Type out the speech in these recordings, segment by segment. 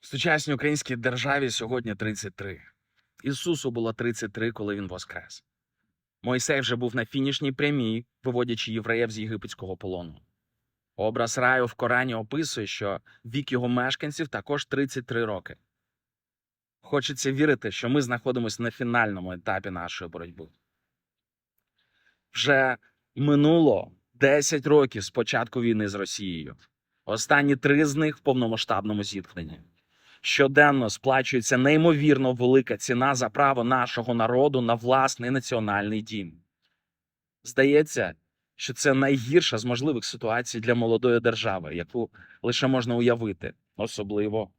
В сучасній українській державі сьогодні 33. Ісусу було 33, коли він воскрес. Мойсей вже був на фінішній прямій, виводячи євреїв з єгипетського полону. Образ раю в Корані описує, що вік його мешканців також 33 роки. Хочеться вірити, що ми знаходимося на фінальному етапі нашої боротьби. Вже минуло 10 років з початку війни з Росією. Останні три з них в повномасштабному зіткненні. Щоденно сплачується неймовірно велика ціна за право нашого народу на власний національний дім. Здається, що це найгірша з можливих ситуацій для молодої держави, яку лише можна уявити, особливо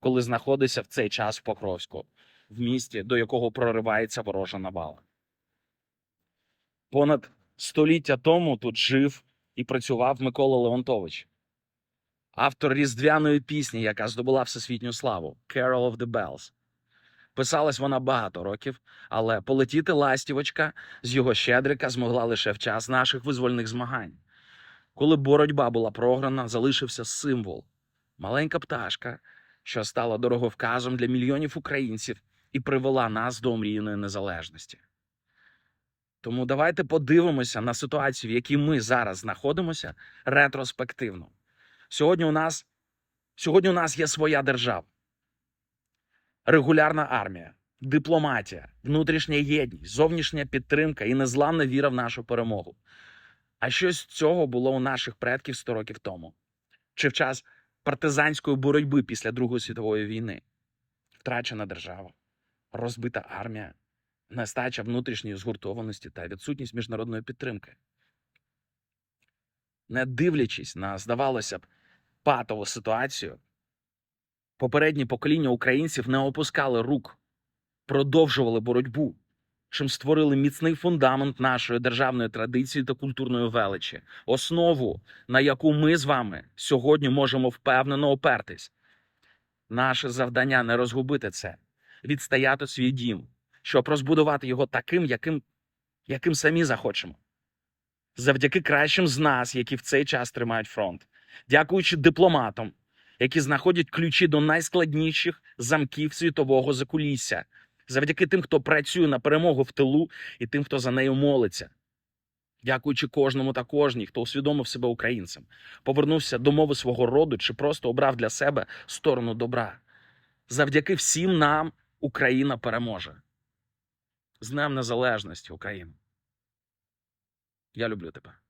коли знаходишся в цей час в Покровську, в місті, до якого проривається ворожа навала. Понад століття тому тут жив і працював Микола Леонтович, автор різдвяної пісні, яка здобула всесвітню славу Carol of the Bells. Писалась вона багато років, але полетіти ластівочка з його щедрика змогла лише в час наших визвольних змагань. Коли боротьба була програна, залишився символ маленька пташка, що стала дороговказом для мільйонів українців і привела нас до омріяної незалежності. Тому давайте подивимося на ситуацію, в якій ми зараз знаходимося, ретроспективно. Сьогодні у нас, сьогодні у нас є своя держава, регулярна армія, дипломатія, внутрішня єдність, зовнішня підтримка і незламна віра в нашу перемогу. А щось з цього було у наших предків 100 років тому, чи в час партизанської боротьби після Другої світової війни, втрачена держава, розбита армія, нестача внутрішньої згуртованості та відсутність міжнародної підтримки. Не дивлячись на, здавалося б, патову ситуацію, попередні покоління українців не опускали рук, продовжували боротьбу, чим створили міцний фундамент нашої державної традиції та культурної величі, основу, на яку ми з вами сьогодні можемо впевнено опертись. Наше завдання не розгубити це, відстояти свій дім, щоб розбудувати його таким, яким, яким самі захочемо. Завдяки кращим з нас, які в цей час тримають фронт, дякуючи дипломатам, які знаходять ключі до найскладніших замків світового закулісся, завдяки тим, хто працює на перемогу в тилу, і тим, хто за нею молиться. Дякуючи кожному та кожній, хто усвідомив себе українцем, повернувся до мови свого роду чи просто обрав для себе сторону добра. Завдяки всім нам Україна переможе. З Днем Незалежності, Україна. Я люблю тебе.